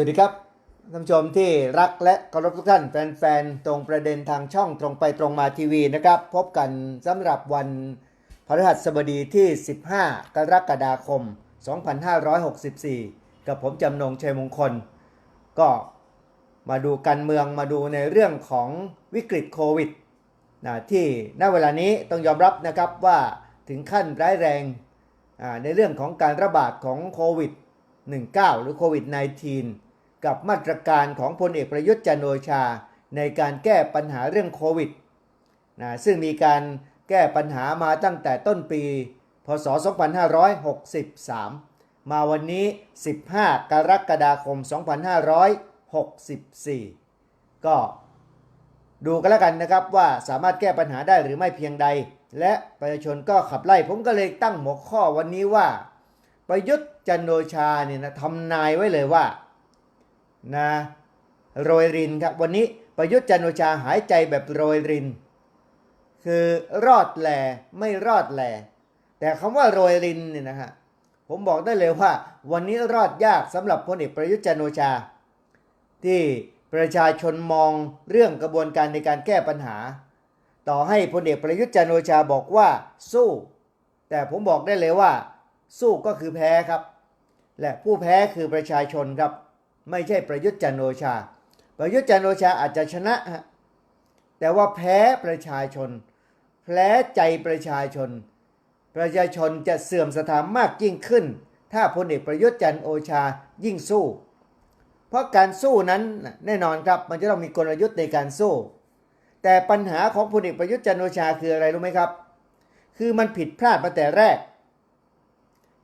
สวัสดีครับท่านผู้ชมที่รักและเคารพทุกท่าน แฟนๆ ตรงประเด็นทางช่องตรงไปตรงมาทีวีนะครับ พบกันสำหรับวันพฤหัสบดีที่ 15 กรกฎาคม 2564 กับผมจำนงชัยมงคล ก็มาดูการเมืองมาดูในเรื่องของวิกฤตโควิดนะที่ณเวลานี้ต้องยอมรับนะครับว่าถึงขั้นร้ายแรงในเรื่องของการระบาดของโควิด 19 หรือโควิด -19 กับมาตรการของพลเอกประยุทธ์จันโอชา ในการแก้ปัญหาเรื่องโควิดนะซึ่งมีการแก้ปัญหามาตั้งแต่ต้นปี พศ 2563 มาวันนี้ 15 กรกฎาคม 2564 ก็ดูกันแล้วกันนะครับว่าสามารถแก้ปัญหาได้หรือไม่เพียงใด และประชาชนก็ขับไล่ ผมก็เลยตั้งหัวข้อวันนี้ว่า ประยุทธ์จันโอชาเนี่ยนะทำนายไว้เลยว่า นะโรยรินครับวันนี้ประยุทธ์จันทร์โอชาหายใจแบบโรยริน คือรอดแหล่ไม่รอดแหล่แต่คำว่าโรยรินเนี่ยนะฮะผมบอกได้เลยว่า วันนี้รอดยากสำหรับพลเอกประยุทธ์จันทร์โอชา ที่ประชาชนมองเรื่องกระบวนการในการแก้ปัญหา ต่อให้พลเอกประยุทธ์จันทร์โอชาบอกว่าสู้ แต่ผมบอกได้เลยว่า สู้ก็คือแพ้ครับ และผู้แพ้คือประชาชนครับ ไม่ใช่ประยุทธ์จันโอชา ประยุทธ์จันโอชาอาจจะชนะฮะแต่ว่าแพ้ประชาชน แพ้ใจประชาชน ประชาชนจะเสื่อมสถานมากยิ่งขึ้น ถ้าพลเอกประยุทธ์จันโอชายิ่งสู้ เพราะการสู้นั้นแน่นอนครับมันจะต้องมีกลยุทธ์ในการสู้ แต่ปัญหาของพลเอกประยุทธ์จันโอชาคืออะไรรู้ไหมครับ คือมันผิดพลาดมาแต่แรก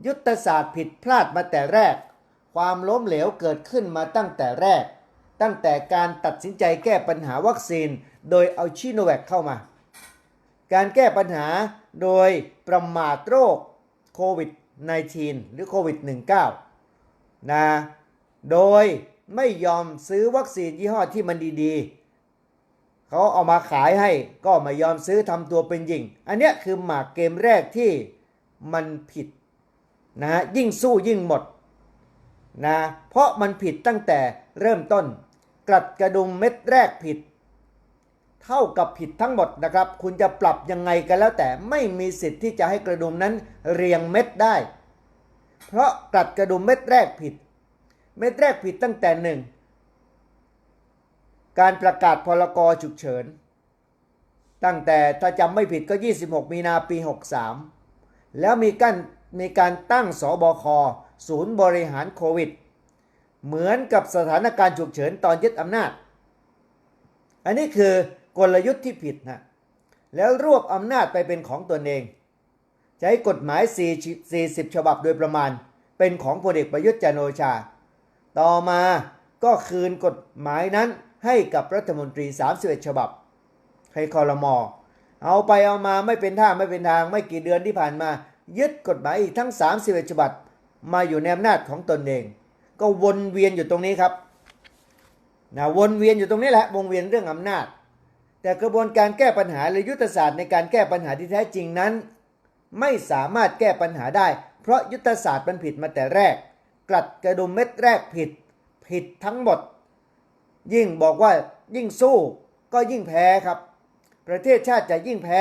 ยุทธศาสตร์ผิดพลาดมาแต่แรก ความล้มเหลวเกิดขึ้นมาตั้งแต่แรก ตั้งแต่การตัดสินใจแก้ปัญหาวัคซีน โดยเอาชิโนแวคเข้ามา การแก้ปัญหาโดยประมาทโรคโควิด -19 หรือโควิด -19 นะโดยไม่ยอมซื้อวัคซีนยี่ห้อที่มันดีๆ เขาเอามาขายให้ก็ไม่ยอมซื้อทำตัวเป็นหญิง อันนี้คือหมากเกมแรกที่มันผิดนะฮะยิ่งสู้ยิ่งหมด นะเพราะมันผิดตั้งแต่เริ่มต้น กลัดกระดุมเม็ดแรกผิด เท่ากับผิดทั้งหมดนะครับ คุณจะปรับยังไงกันแล้วแต่ไม่มีสิทธิ์ที่จะให้กระดุมนั้นเรียงเม็ดได้ เพราะกลัดกระดุมเม็ดแรกผิด เม็ดแรกผิดตั้งแต่หนึ่งการประกาศพลกรฉุกเฉิน ตั้งแต่ถ้าจำไม่ผิดก็ 26 มีนาปี 63 แล้วมีการมีการตั้งสบคศูนย์บริหารโควิด เหมือนกับสถานการณ์ฉุกเฉินตอนยึดอำนาจ อันนี้คือกลยุทธ์ที่ผิดนะแล้วรวบอำนาจไปเป็นของตนเอง ใช้กฎหมาย 40 ฉบับโดยประมาณ เป็นของพลเอกประยุทธ์จันโอชา ต่อมาก็คืนกฎหมายนั้นให้กับรัฐมนตรี 31 ฉบับ ให้คอรมอเอาไปเอามาไม่เป็นท่าไม่เป็นทางไม่กี่เดือนที่ผ่านมา ยึดกฎหมายอีกทั้ง 31 ฉบับ มาอยู่ในอำนาจของตนเอง ก็วนเวียนอยู่ตรงนี้ครับนะวนเวียนอยู่ตรงนี้แหละวงเวียนเรื่องอำนาจ แต่กระบวนการแก้ปัญหาหรือยุทธศาสตร์ในการแก้ปัญหาที่แท้จริงนั้น ไม่สามารถแก้ปัญหาได้ เพราะยุทธศาสตร์มันผิดมาแต่แรก กลัดกระดุมเม็ดแรกผิด ผิดทั้งหมด ยิ่งบอกว่ายิ่งสู้ก็ยิ่งแพ้ครับ ประเทศชาติจะยิ่งแพ้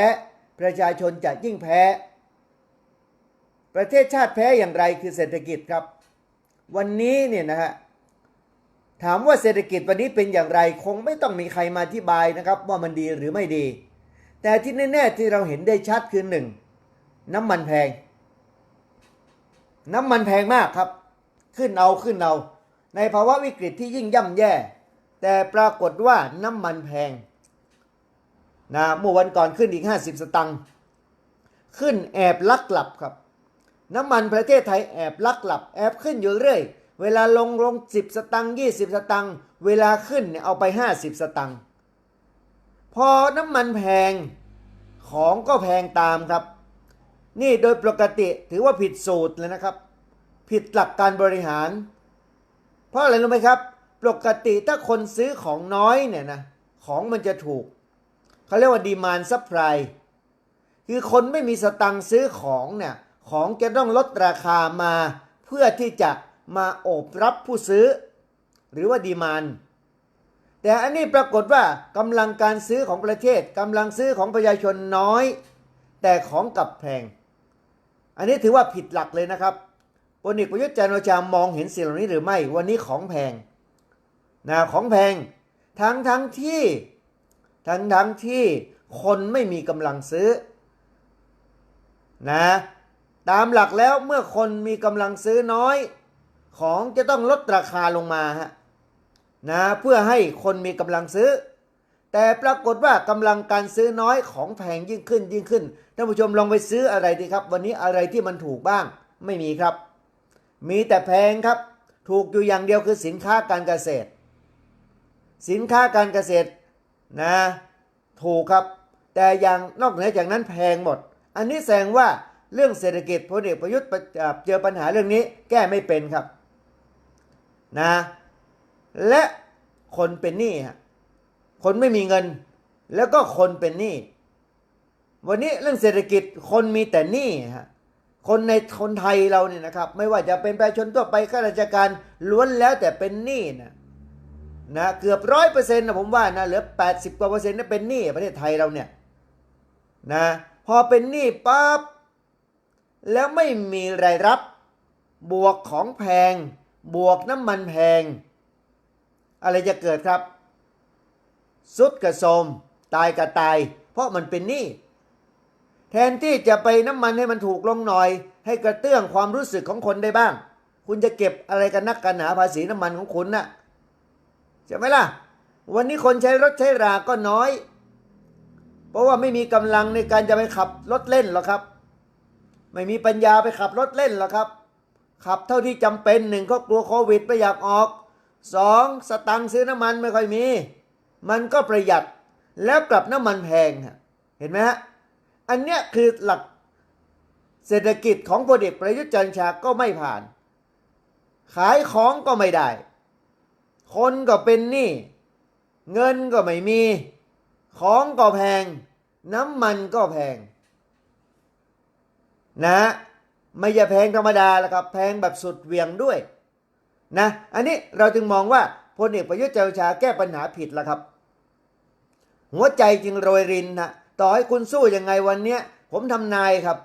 ประชาชนจะยิ่งแพ้ ประเทศชาติแพ้อย่างไรคือเศรษฐกิจครับ วันนี้เนี่ยนะฮะถามว่าเศรษฐกิจวันนี้เป็นอย่างไรคงไม่ต้องมีใครมาอธิบายนะครับ ว่ามันดีหรือไม่ดี แต่ที่แน่ๆที่เราเห็นได้ชัดคือหนึ่งน้ำมันแพง น้ำมันแพงมากครับ ขึ้นเอาขึ้นเอา ในภาวะวิกฤตที่ยิ่งย่ำแย่ แต่ปรากฏว่าน้ำมันแพงนะเมื่อวันก่อนขึ้นอีก 50 สตังค์ขึ้นแอบลักหลับครับ น้ำมันประเทศไทยแอบลักหลับแอบขึ้นอยู่เรื่อย เวลาลงลง 10 สตังค์20 สตังค์เวลาขึ้นเนี่ยเอาไป 50 สตังค์พอน้ำมันแพงของก็แพงตามครับ นี่โดยปกติถือว่าผิดสูตรเลยนะครับ ผิดหลักการบริหาร เพราะอะไรรู้ไหมครับ ปกติถ้าคนซื้อของน้อยเนี่ยนะของมันจะถูก เขาเรียกว่าดีมานซัพพลายคือคนไม่มีสตังค์ซื้อของเนี่ย ของจะต้องลดราคามาเพื่อที่จะมาโอบรับผู้ซื้อ หรือว่าดีมานแต่อันนี้ปรากฏว่ากำลังการซื้อของประเทศกำลังซื้อของประชาชนน้อย แต่ของกลับแพง อันนี้ถือว่าผิดหลักเลยนะครับพลเอกประยุทธ์จันทร์โอชามองเห็นสิ่งเหล่านี้หรือไม่วันนี้ของแพงนะของแพงทั้งทั้งที่ทั้งทั้งที่คนไม่มีกำลังซื้อนะ ตามหลักแล้วเมื่อคนมีกำลังซื้อน้อย ของจะต้องลดราคาลงมาฮะนะเพื่อให้คนมีกำลังซื้อ แต่ปรากฏว่ากำลังการซื้อน้อยของแพงยิ่งขึ้นยิ่งขึ้นท่านผู้ชมลองไปซื้ออะไรดีครับ วันนี้อะไรที่มันถูกบ้าง ไม่มีครับ มีแต่แพงครับ ถูกอยู่อย่างเดียวคือสินค้าการเกษตร สินค้าการเกษตรนะถูกครับ แต่อย่างนอกเหนือจากนั้นแพงหมด อันนี้แสดงว่า เรื่องเศรษฐกิจพลเอกประยุทธ์เจอปัญหาเรื่องนี้แก้ไม่เป็นครับนะและคนเป็นหนี้ฮะคนไม่มีเงิน แล้วก็คนเป็นหนี้วันนี้เรื่องเศรษฐกิจคนมีแต่หนี้ฮะคนในคนไทยเราเนี่ยนะครับ ไม่ว่าจะเป็นประชาชนทั่วไปข้าราชการล้วนแล้วแต่เป็นหนี้นะนะเกือบร้อยเปอร์เซ็นต์นะผมว่านะเหลือแปดสิบกว่าเปอร์เซ็นต์นั่นเป็นหนี้ประเทศไทยเราเนี่ยนะพอเป็นหนี้ปั๊บ แล้วไม่มีรายรับ บวกของแพง บวกน้ำมันแพง อะไรจะเกิดครับ สุดกระโสมตายกระตาย เพราะมันเป็นหนี้แทนที่จะไปน้ำมันให้มันถูกลงหน่อย ให้กระเตื้องความรู้สึกของคนได้บ้าง คุณจะเก็บอะไรกันนักกันหนาภาษีน้ำมันของคุณนะ่ะใช่ไหมล่ะ วันนี้คนใช้รถใช้ราก็น้อย เพราะว่าไม่มีกำลังในการจะไปขับรถเล่นหรอกครับ ไม่มีปัญญาไปขับรถเล่นหรอกครับ ขับเท่าที่จำเป็นหนึ่งก็กลัวโควิดไม่อยากออกสองสตังค์ซื้อน้ำมันไม่ค่อยมี มันก็ประหยัดแล้วกลับน้ำมันแพงเห็นไหมฮะอันเนี้ยคือหลักเศรษฐกิจของพลเอกประยุทธ์จันทร์ชาก็ไม่ผ่าน ขายของก็ไม่ได้ คนก็เป็นหนี้เงินก็ไม่มี ของก็แพง น้ำมันก็แพง นะไม่ใช่แพงธรรมดาแล้วครับแพงแบบสุดเหวียงด้วยนะอันนี้เราจึงมองว่าพลเอกประยุทธ์จันทร์โอชาแก้ปัญหาผิดแล้วครับ หัวใจจึงโรยรินนะต่อให้คุณสู้ยังไงวันเนี้ยผมทำนายครับ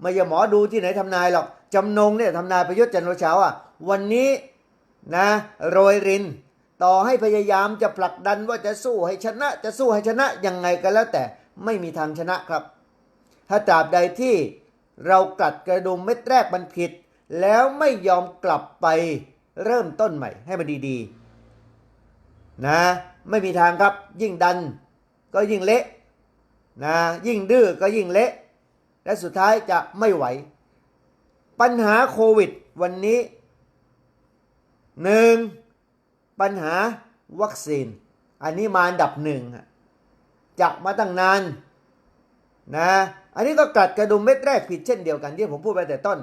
ไม่ใช่หมอดูที่ไหนทำนายหรอกจำนงเนี่ยทำนายประยุทธ์จันทร์โอชาอะวันนี้นะโรยริน ต่อให้พยายามจะผลักดันว่าจะสู้ให้ชนะ จะสู้ให้ชนะยังไงก็แล้วแต่ไม่มีทางชนะครับ ถ้าตราบใดที่ เรากลัดกระดุมเม็ดแรกมันผิด แล้วไม่ยอมกลับไปเริ่มต้นใหม่ให้มันดีๆนะไม่มีทางครับยิ่งดันก็ยิ่งเละนะยิ่งดื้อก็ยิ่งเละ และสุดท้ายจะไม่ไหว ปัญหาโควิดวันนี้หนึ่งปัญหาวัคซีน อันนี้มาอันดับหนึ่งจะมาตั้งนานนะ อันนี้ก็กัดกระดุมเม็ดแรกผิดเช่นเดียวกันที่ผมพูดไปแต่ต้น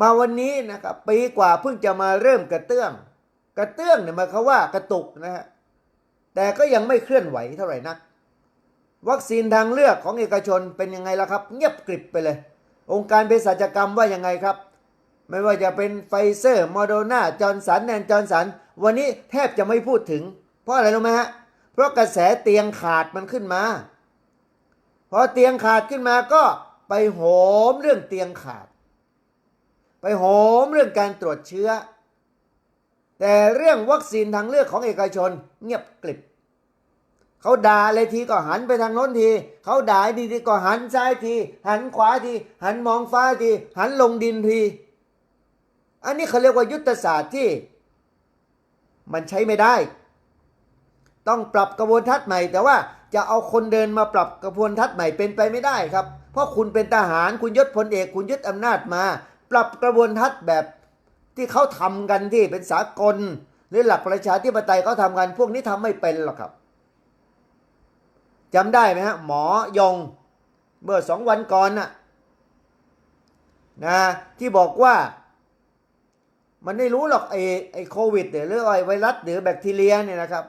มาวันนี้นะครับปีกว่าเพิ่งจะมาเริ่มกระเตื้อง กระเตื้องเนี่ยมาเขาว่ากระตุกนะฮะแต่ก็ยังไม่เคลื่อนไหวเท่าไหร่นัก วัคซีนทางเลือกของเอกชนเป็นยังไงล่ะครับ เงียบกริบไปเลย องค์การเภสัชกรรมว่ายังไงครับ ไม่ว่าจะเป็นไฟเซอร์โมโดนาจอร์นสันแอนจอร์นสันวันนี้แทบจะไม่พูดถึง เพราะอะไรรู้ไหมฮะเพราะกระแสเตียงขาดมันขึ้นมา พอเตียงขาดขึ้นมาก็ไปโหมเรื่องเตียงขาด ไปโหมเรื่องการตรวจเชื้อ แต่เรื่องวัคซีนทางเลือกของเอกชนเงียบกริบเขาด่าเลยทีก็หันไปทางโน้นที เขาด่าดีทีก็หันซ้ายที หันขวาที หันมองฟ้าที หันลงดินที อันนี้เขาเรียกว่ายุทธศาสตร์ที่ มันใช้ไม่ได้ ต้องปรับกระบวนทัศน์ใหม่แต่ว่า จะเอาคนเดินมาปรับกระบวนทัศน์ใหม่เป็นไปไม่ได้ครับ เพราะคุณเป็นทหารคุณยศพลเอกคุณยึดอำนาจมา ปรับกระบวนทัศน์แบบที่เขาทำกันที่เป็นสากลหรือหลักประชาธิปไตยเขาทำกันพวกนี้ทำไม่เป็นหรอกครับจำได้ไหมฮะหมอยงเมื่อสองวันก่อนน่ะนะที่บอกว่ามันไม่รู้หรอกไอ้ไอ้โควิดหรือไอ้ไวรัสหรือแบคทีเรียเนี่ยนะครับ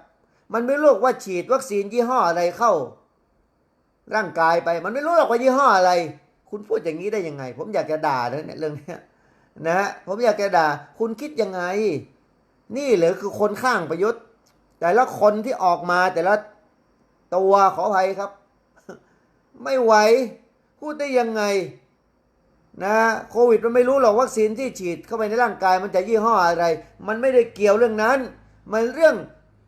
มันไม่รู้ว่าฉีดวัคซีนยี่ห้ออะไรเข้า ร่างกายไป มันไม่รู้หรอกว่ายี่ห้ออะไร คุณพูดอย่างนี้ได้ยังไง ผมอยากจะด่าเลยเนี่ยเรื่องนี้นะฮะผมอยากจะด่า คุณคิดยังไง นี่เหรือคือคนข้างประยุทธ์ แต่ละคนที่ออกมาแต่ละตัวขออภัยครับ ไม่ไหวพูดได้ยังไงนะโควิดมันไม่รู้หรอกวัคซีนที่ฉีดเข้าไปในร่างกาย มันจะยี่ห้ออะไร มันไม่ได้เกี่ยวเรื่องนั้น มันเรื่อง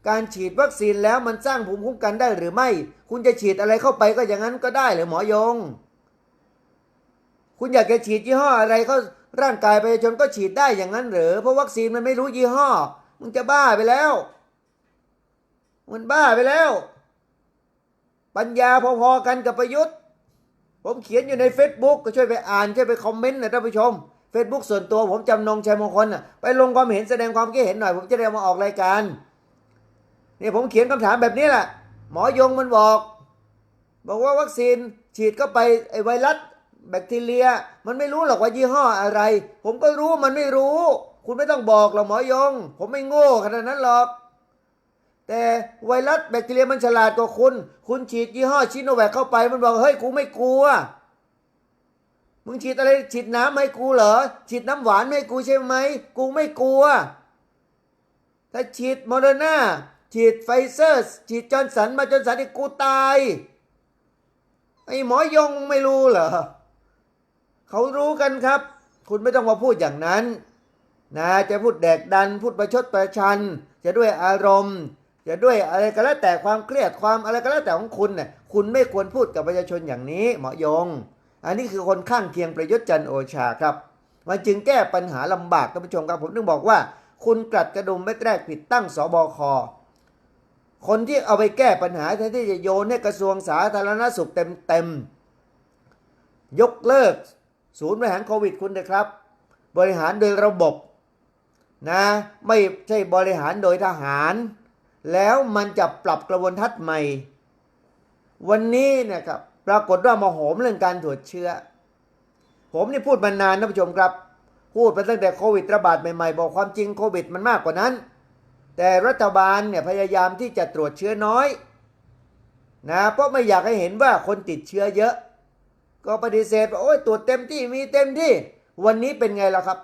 การฉีดวัคซีนแล้วมันสร้างภูมิคุ้มกันได้หรือไม่ คุณจะฉีดอะไรเข้าไปก็อย่างนั้นก็ได้หรือหมอยง คุณอยากจะฉีดยี่ห้ออะไรเขาร่างกายประชาชนก็ฉีดได้อย่างนั้นหรือเพราะวัคซีนมันไม่รู้ยี่ห้อ มึงจะบ้าไปแล้ว มันบ้าไปแล้ว ปัญญาพอๆกันกับประยุทธ์ ผมเขียนอยู่ใน Facebook ก็ช่วยไปอ่านช่วยไปคอมเมนต์นะท่านผู้ชม Facebook ส่วนตัวผมจำนงชัยมงคลน่ะไปลงความเห็นแสดงความคิดเห็นหน่อย ผมจะได้มาออกรายการ นี่ผมเขียนคำถามแบบนี้แหละหมอยงมันบอก บอกว่าวัคซีนฉีดเข้าไปไอไวรัสแบคทีเรีย มันไม่รู้หรอกว่ายี่ห้ออะไร ผมก็รู้มันไม่รู้ คุณไม่ต้องบอกหรอกหมอยง ผมไม่โง่ขนาดนั้นหรอก แต่ไวรัสแบคทีเรียมันฉลาดกว่าคุณ คุณฉีดยี่ห้อชิโนแวคเข้าไป มันบอกเฮ้ยกูไม่กลัวมึงฉีดอะไรฉีดน้ำให้กูเหรอฉีดน้ำหวานให้กูใช่ไหมกูไม่กลัว ถ้าฉีดโมเดอร์นา ฉีดไฟเซอร์ ฉีดจอร์นสันมาจอร์นสันนี่กูตาย ไอ้หมอยงไม่รู้เหรอเขารู้กันครับ คุณไม่ต้องมาพูดอย่างนั้น นะจะพูดแดกดัน พูดประชดประชัน จะด้วยอารมณ์จะด้วยอะไรก็แล้วแต่ความเครียดความอะไรก็แล้วแต่ของคุณเนี่ยคุณไม่ควรพูดกับประชาชนอย่างนี้หมอยง อันนี้คือคนข้างเคียงประยุทธ์จันโอชาครับ มันจึงแก้ปัญหาลำบากท่านผู้ชมครับผมถึงบอกว่า คุณกลัดกระดุมเม็ดแรกผิดตั้งสบค คนที่เอาไปแก้ปัญหาแทนที่จะโยนให้กระทรวงสาธารณสุขเต็มๆยกเลิกศูนย์บริหารโควิดคุณนะครับ บริหารโดยระบบนะไม่ใช่บริหารโดยทหาร แล้วมันจะปรับกระบวนทัศน์ใหม่ วันนี้เนะครับปรากฏว่ามาโหมเรื่องการตรวจเชื้อ ผมนี่พูดมานานนะผู้ชมครับ พูดมาตั้งแต่โควิดระบาดใหม่ๆ บอกความจริงโควิดมันมากกว่านั้น แต่รัฐบาลเนี่ยพยายามที่จะตรวจเชื้อน้อยนะเพราะไม่อยากให้เห็นว่าคนติดเชื้อเยอะ ก็ปฏิเสธว่าโอ้ยตรวจเต็มที่มีเต็มที่ วันนี้เป็นไงล่ะครับ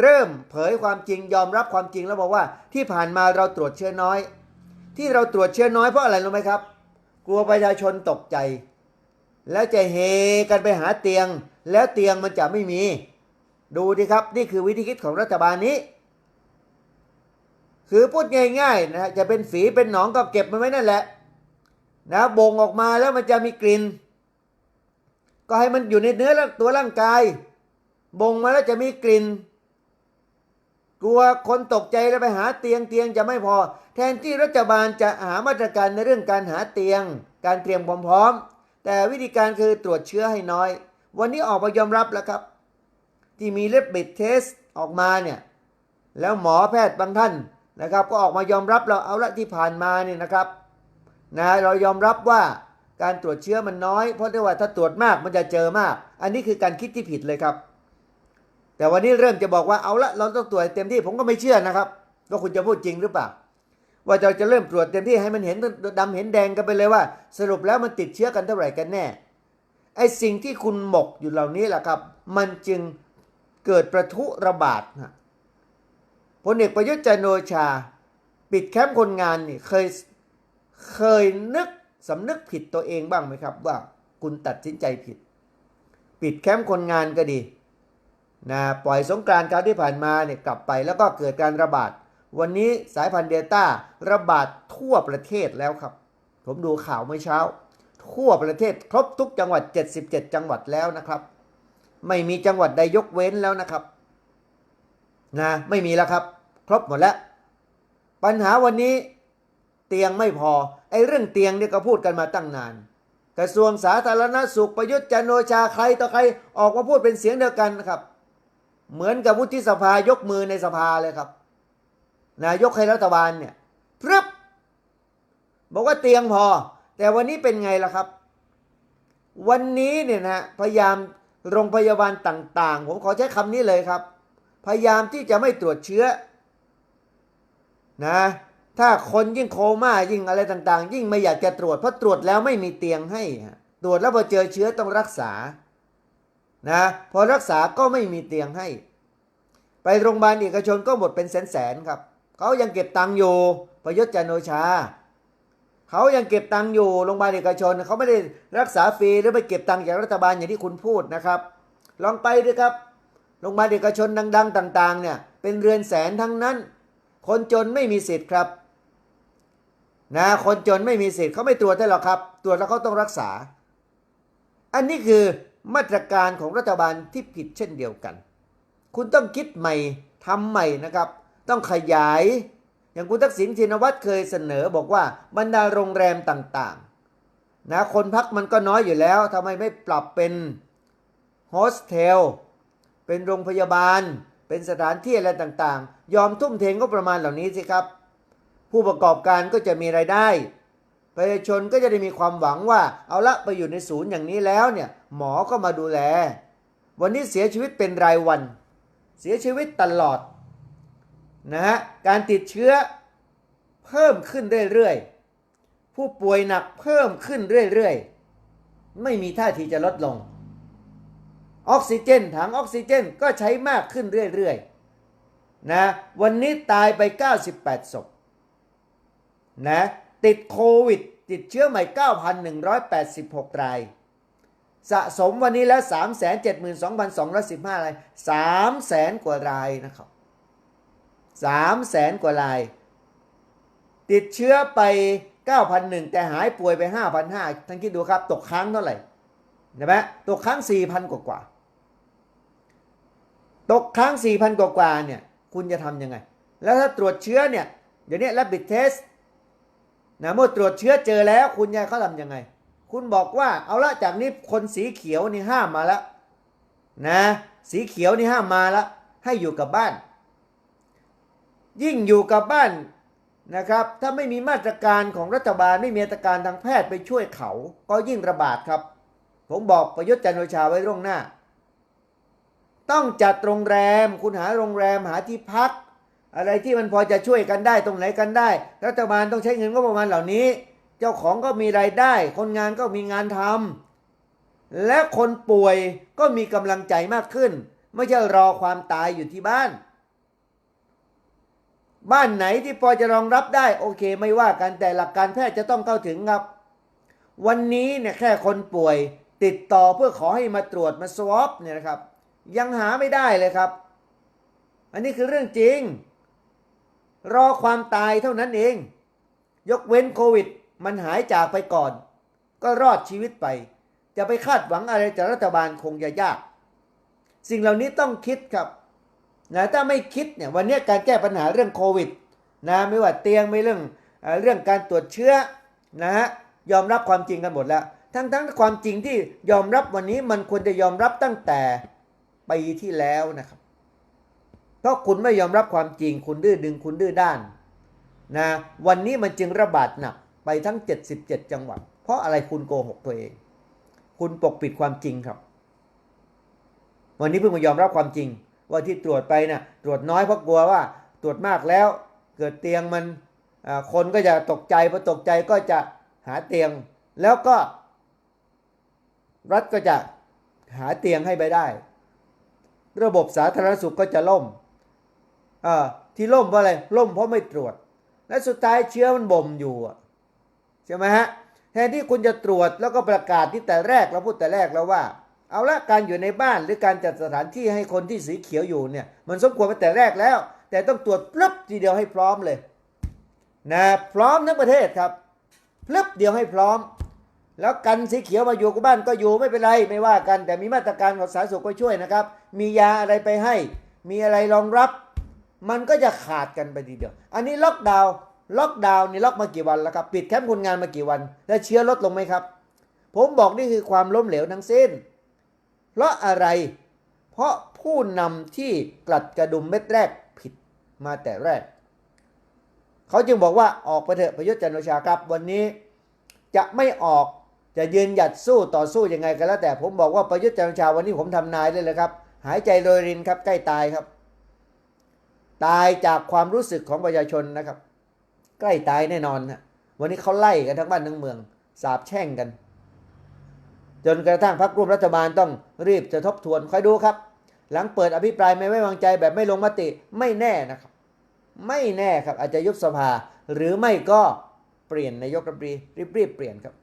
เริ่มเผยความจริงยอมรับความจริงแล้วบอกว่าที่ผ่านมาเราตรวจเชื้อน้อย ที่เราตรวจเชื้อน้อยเพราะอะไรรู้ไหมครับ กลัวประชาชนตกใจ แล้วจะเฮกันไปหาเตียง แล้วเตียงมันจะไม่มี ดูดิครับนี่คือวิธีคิดของรัฐบาลนี้ คือพูดง่ายๆนะจะเป็นฝีเป็นหนองก็เก็บมันไว้นั่นแหละนะบ่งออกมาแล้วมันจะมีกลิ่น ก็ให้มันอยู่ในเนื้อตัวร่างกาย บ่งมาแล้วจะมีกลิ่น กลัวคนตกใจแล้วไปหาเตียงเตียงจะไม่พอ แทนที่รัฐบาลจะหามาตรการในเรื่องการหาเตียง การเตรียมความพร้อม แต่วิธีการคือตรวจเชื้อให้น้อย วันนี้ออกมายอมรับแล้วครับ ที่มีเล็บบิดเทสออกมาเนี่ยแล้วหมอแพทย์บางท่าน นะครับ ก็ออกมายอมรับเราเอาละที่ผ่านมาเนี่ยนะครับนะเรายอมรับว่าการตรวจเชื้อมันน้อย เพราะได้ว่าถ้าตรวจมากมันจะเจอมาก อันนี้คือการคิดที่ผิดเลยครับ แต่วันนี้เริ่มจะบอกว่าเอาละเราต้องตรวจเต็มที่ผมก็ไม่เชื่อนะครับว่าคุณจะพูดจริงหรือเปล่าว่าเราจะเริ่มตรวจเต็มที่ให้มันเห็นดำเห็นแดงกันไปเลยว่า สรุปแล้วมันติดเชื้อกันเท่าไหร่กันแน่ไอ้สิ่งที่คุณหมกอยู่เหล่านี้แหละครับ มันจึงเกิดประทุระบาดนะ พลเอกประยุทธ์จันโอชา ปิดแคมป์คนงานนี่เคยเคยนึกสำนึกผิดตัวเองบ้างไหมครับ ว่าคุณตัดสินใจผิด ปิดแคมป์คนงานก็ดีนะปล่อยสงกรานต์คราวที่ผ่านมาเนี่ยกลับไปแล้วก็เกิดการระบาด วันนี้สายพันธุ์เดลต้าระบาดทั่วประเทศแล้วครับ ผมดูข่าวเมื่อเช้า ทั่วประเทศครบทุกจังหวัด 77 จังหวัดแล้วนะครับ ไม่มีจังหวัดใดยกเว้นแล้วนะครับนะไม่มีแล้วครับ ครบหมดแล้ว ปัญหาวันนี้เตียงไม่พอไอ้เรื่องเตียงเนี่ยก็พูดกันมาตั้งนาน กระทรวงสาธารณสุขประยุทธ์จันโอชาใครต่อใครออกมาพูดเป็นเสียงเดียวกันนะครับ เหมือนกับวุฒิสภายกมือในสภาเลยครับ นายกให้รัฐบาลเนี่ยพรึบบอกว่าเตียงพอ แต่วันนี้เป็นไงล่ะครับ วันนี้เนี่ยนะพยายามโรงพยาบาลต่าง ๆ ผมขอใช้คำนี้เลยครับ พยายามที่จะไม่ตรวจเชื้อ นะถ้าคนยิ่งโคม่ายิ่งอะไรต่างๆ ยิ่งไม่อยากจะตรวจเพราะตรวจแล้วไม่มีเตียงให้ ตรวจแล้วพอเจอเชื้อต้องรักษานะพอรักษาก็ไม่มีเตียงให้ ไปโรงพยาบาลเอกชนก็หมดเป็นแสนๆครับเขายังเก็บตังค์อยู่ประยุทธ์จันโอชาเขายังเก็บตังค์อยู่โรงพยาบาลเอกชนเขาไม่ได้รักษาฟรีหรือไปเก็บตังค์จากรัฐบาลอย่างที่คุณพูดนะครับ ลองไปดูครับโรงพยาบาลเอกชนดัง ๆ ต่าง ๆ เนี่ยเป็นเรือนแสนทั้งนั้น คนจนไม่มีสิทธิ์ครับนะคนจนไม่มีสิทธิ์เขาไม่ตรวจให้หรอกครับ ตรวจแล้วเขาต้องรักษา อันนี้คือมาตรการของรัฐบาลที่ผิดเช่นเดียวกัน คุณต้องคิดใหม่ทำใหม่นะครับ ต้องขยาย อย่างคุณทักษิณชินวัตรเคยเสนอบอกว่าบรรดาโรงแรมต่างๆนะคนพักมันก็น้อยอยู่แล้วทำไมไม่ปรับเป็นโฮสเทลเป็นโรงพยาบาล เป็นสถานที่อะไรต่างๆ ยอมทุ่มเทงก็ประมาณเหล่านี้สิครับ ผู้ประกอบการก็จะมีไรายได้ประชาชนก็จะได้มีความหวังว่า เอาละไปอยู่ในศูนย์อย่างนี้แล้วเนี่ย หมอก็มาดูแล วันนี้เสียชีวิตเป็นรายวัน เสียชีวิตตลอดนะฮะการติดเชื้อเพิ่มขึ้นเรื่อยๆผู้ป่วยหนักเพิ่มขึ้นเรื่อยๆไม่มีท่าทีจะลดลง ออกซิเจน ถังออกซิเจนก็ใช้มากขึ้นเรื่อยๆนะวันนี้ตายไป 98ศพนะติดโควิด ติดเชื้อใหม่ 9,186 ราย สะสมวันนี้แล้ว 372,215 ราย 300,000 กว่ารายนะครับ 300,000 กว่าราย ติดเชื้อไป 9,001 แต่หายป่วยไป 5,500ท่านคิดดูครับ ตกค้างเท่าไหร่เห็นไหมตกค้าง 4,000 กว่ากว่า ตกค้าง4,000 กว่ากว่าเนี่ยคุณจะทำยังไง แล้วถ้าตรวจเชื้อเนี่ยเดี๋ยวนี้ rapid test นะเมื่อตรวจเชื้อเจอแล้ว คุณยายเขาทำยังไง คุณบอกว่าเอาละจากนี้คนสีเขียวนี่ห้ามมาแล้วนะสีเขียวนี่ห้ามมาแล้วให้อยู่กับบ้าน ยิ่งอยู่กับบ้านนะครับถ้าไม่มีมาตรการของรัฐบาลไม่มีมาตรการทางแพทย์ไปช่วยเขา ก็ยิ่งระบาดครับ ผมบอกประยุทธ์จันทร์โอชาไว้ล่วงหน้า ต้องจัดโรงแรม คุณหาโรงแรมหาที่พัก อะไรที่มันพอจะช่วยกันได้ตรงไหนกันได้ รัฐบาลต้องใช้เงินงบประมาณเหล่านี้ เจ้าของก็มีรายได้ คนงานก็มีงานทำและคนป่วยก็มีกำลังใจมากขึ้น ไม่ใช่รอความตายอยู่ที่บ้าน บ้านไหนที่พอจะรองรับได้โอเคไม่ว่ากันแต่หลักการแพทย์จะต้องเข้าถึงครับ วันนี้เนี่ยแค่คนป่วยติดต่อเพื่อขอให้มาตรวจมาสวอปเนี่ยนะครับ ยังหาไม่ได้เลยครับ อันนี้คือเรื่องจริง รอความตายเท่านั้นเอง ยกเว้นโควิด มันหายจากไปก่อน ก็รอดชีวิตไป จะไปคาดหวังอะไรจากรัฐบาลคงจะยาก สิ่งเหล่านี้ต้องคิดครับนะถ้าไม่คิดเนี่ยวันนี้การแก้ปัญหาเรื่องโควิดนะไม่ว่าเตียงไม่เรื่องเรื่องการตรวจเชื้อนะฮะยอมรับความจริงกันหมดแล้ว ทั้งทั้งความจริงที่ยอมรับวันนี้มันควรจะยอมรับตั้งแต่ ปีที่แล้วนะครับ เพราะคุณไม่ยอมรับความจริงคุณดื้อดึงคุณดื้อด้านนะวันนี้มันจึงระบาดหนักไปทั้ง 77 จังหวัด เพราะอะไรคุณโกหกตัวเอง คุณปกปิดความจริงครับ วันนี้เพิ่งมายอมรับความจริง ว่าที่ตรวจไปนะ่ะตรวจน้อยเพราะกลัวว่าตรวจมากแล้ว เกิดเตียงมันคนก็จะตกใจพอตกใจก็จะหาเตียง แล้วก็ รัฐก็จะหาเตียงให้ไปได้ ระบบสาธารณสุขก็จะล่มอ่าที่ล่มเพราะอะไรล่มเพราะไม่ตรวจ และสุดท้ายเชื้อมันบ่มอยู่ใช่ไหมฮะแทนที่คุณจะตรวจแล้วก็ประกาศที่แต่แรกเราพูดแต่แรกแล้วว่า เอาละการอยู่ในบ้านหรือการจัดสถานที่ให้คนที่สีเขียวอยู่เนี่ยมันสมควรไปแต่แรกแล้ว แต่ต้องตรวจพลึบทีเดียวให้พร้อมเลยนะพร้อมทั้งประเทศครับพลึบเดียวให้พร้อม แล้วกันสีเขียวมาอยู่กับบ้านก็อยู่ไม่เป็นไรไม่ว่ากัน แต่มีมาตรการของสาธารณสุขก็ช่วยนะครับ มียาอะไรไปให้ มีอะไรรองรับ มันก็จะขาดกันไปทีเดียว อันนี้ล็อกดาวน์ล็อกดาวน์นี่ล็อกมากี่วันแล้วครับ ปิดแคมป์คนงานมากี่วัน แล้วเชื้อลดลงไหมครับ ผมบอกนี่คือความล้มเหลวทั้งสิ้น เพราะอะไร เพราะผู้นำที่กลัดกระดุมเม็ดแรกผิดมาแต่แรก เขาจึงบอกว่าออกไปเถอะประยุทธ์จันทร์โอชาครับ วันนี้จะไม่ออกจะยืนหยัดสู้ต่อสู้ยังไงก็แล้วแต่ผมบอกว่าประยุทธ์จันทร์โอชาวันนี้ผมทำนายเลยเลยครับ หายใจโรยรินครับ ใกล้ตายครับ ตายจากความรู้สึกของประชาชนนะครับ ใกล้ตายแน่นอนนะวันนี้เขาไล่กันทั้งบ้านทั้งเมือง สาบแช่งกัน จนกระทั่งพรรคร่วมรัฐบาลต้องรีบจะทบทวนคอยดูครับ หลังเปิดอภิปรายไม่ไว้วางใจแบบไม่ลงมติไม่แน่นะครับ ไม่แน่ครับ อาจจะยุบสภา หรือไม่ก็เปลี่ยนนายกรัฐมนตรีรีบๆเปลี่ยนครับ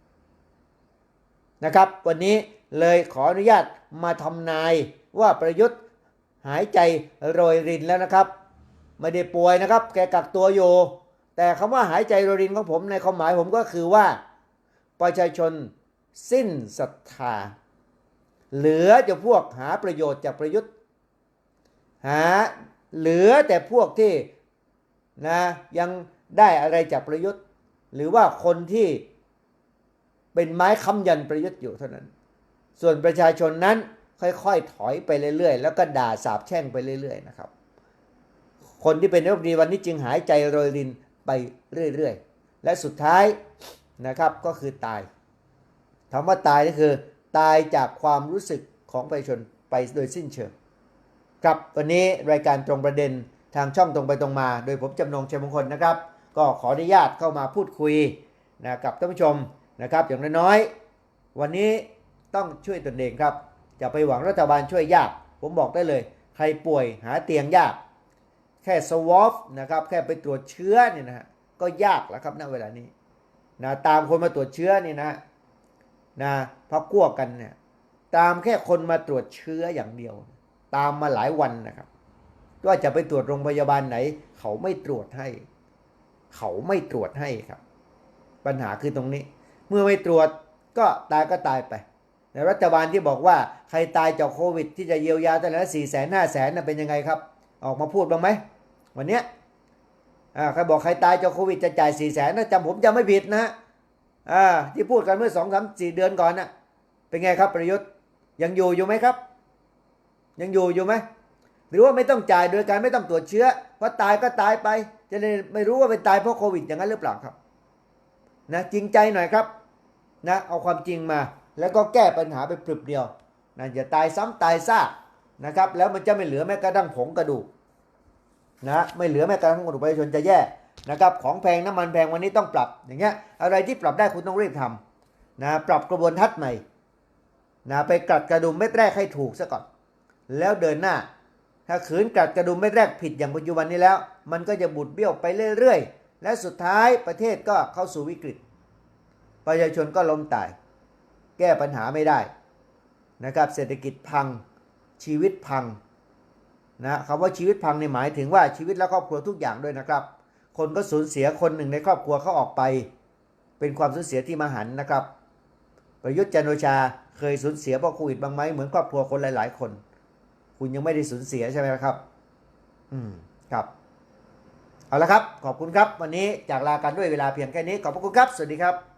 นะครับ วันนี้ เลยขออนุญาตมาทำนายว่าประยุทธ์หายใจโรยรินแล้วนะครับ ไม่ได้ป่วยนะครับ แกกักตัวอยู่แต่คำว่าหายใจโรยรินของผมในความหมายผมก็คือว่า ประชาชนสิ้นศรัทธา เหลือจะพวกหาประโยชน์จากประยุทธ์ หาเหลือแต่พวกที่นะยังได้อะไรจากประยุทธ์ หรือว่าคนที่เป็นไม้ค้ำยันประยุทธ์อยู่เท่านั้น ส่วนประชาชนนั้นค่อยๆถอยไปเรื่อยๆ แล้วก็ด่าสาบแช่งไปเรื่อย ๆ นะครับ คนที่เป็นนายกรัฐมนตรีวันนี้จึงหายใจโรยรินไปเรื่อยๆ และสุดท้ายนะครับก็คือตายคำว่าตายก็คือ ตายจากความรู้สึกของประชาชนไปโดยสิ้นเชิงครับวันนี้รายการตรงประเด็นทางช่องตรงไปตรงมา โดยผมจำนงชัยมงคลนะครับ ก็ขออนุญาตเข้ามาพูดคุยนะกับท่านผู้ชมนะครับ อย่างน้อยๆวันนี้ ต้องช่วยตนเองครับ จะไปหวังรัฐบาลช่วยยาก ผมบอกได้เลย ใครป่วยหาเตียงยาก แค่สวอปนะครับแค่ไปตรวจเชื้อเนี่ยนะฮะก็ยากแล้วครับณเวลานี้นะตามคนมาตรวจเชื้อเนี่ยนะนะพักพวกกันเนี่ยตามแค่คนมาตรวจเชื้ออย่างเดียว ตามมาหลายวันนะครับว่าจะไปตรวจโรงพยาบาลไหน เขาไม่ตรวจให้ เขาไม่ตรวจให้ครับ ปัญหาคือตรงนี้ เมื่อไม่ตรวจก็ตายก็ตายไป ในรัฐบาลที่บอกว่าใครตายจากโควิด ที่จะเยียวยาแต่ละสี่แสนห้าแสนเป็นยังไงครับ ออกมาพูดบ้างไหมวันเนี้ยใครบอกใครตายจากโควิดจะจ่ายสี่แสนนะจำผมจำไม่ผิดนะที่พูดกันเมื่อสองสามสี่เดือนก่อนน่ะเป็นไงครับประยุทธ์ยังอยู่อยู่ไหมครับ ยังอยู่อยู่ไหมหรือว่าไม่ต้องจ่ายโดยการไม่ต้องตรวจเชื้อเพราะตายก็ตายไป จะได้ไม่รู้ว่าเป็นตายเพราะโควิดอย่างนั้นหรือเปล่าครับนะจริงใจหน่อยครับนะเอาความจริงมา แล้วก็แก้ปัญหาไปปรึบเดียวนะอย่าตายซ้ำตายซากนะครับ แล้วมันจะไม่เหลือแม้กระทั่งผงกระดูกนะไม่เหลือแม้กระทั่งกระดูกประชาชนจะแย่นะครับของแพงน้ำมันแพงวันนี้ต้องปรับอย่างเงี้ยอะไรที่ปรับได้คุณต้องรีบทำนะปรับกระบวนทัศน์ใหม่นะไปกัดกระดุมเม็ดแรกให้ถูกซะก่อน แล้วเดินหน้า ถ้าขืนกัดกระดุมเม็ดแรกผิดอย่างปัจจุบันนี้แล้ว มันก็จะบุดเบี้ยวไปเรื่อยๆ และสุดท้ายประเทศก็เข้าสู่วิกฤต ประชาชนก็ล้มตาย แก้ปัญหาไม่ได้นะครับเศรษฐกิจพังชีวิตพังนะคำว่าชีวิตพังในหมายถึงว่าชีวิตและครอบครัวทุกอย่างด้วยนะครับ คนก็สูญเสียคนหนึ่งในครอบครัวเขาออกไป เป็นความสูญเสียที่มหันต์นะครับ ประยุทธ์จันโอชาเคยสูญเสียเพราะโควิดบ้างไหมเหมือนครอบครัวคนหลาย ๆ คน คุณยังไม่ได้สูญเสียใช่ไหมครับ อืมครับเอาละครับ ขอบคุณครับ วันนี้จากลากันด้วยเวลาเพียงแค่นี้ ขอบพระคุณครับ สวัสดีครับ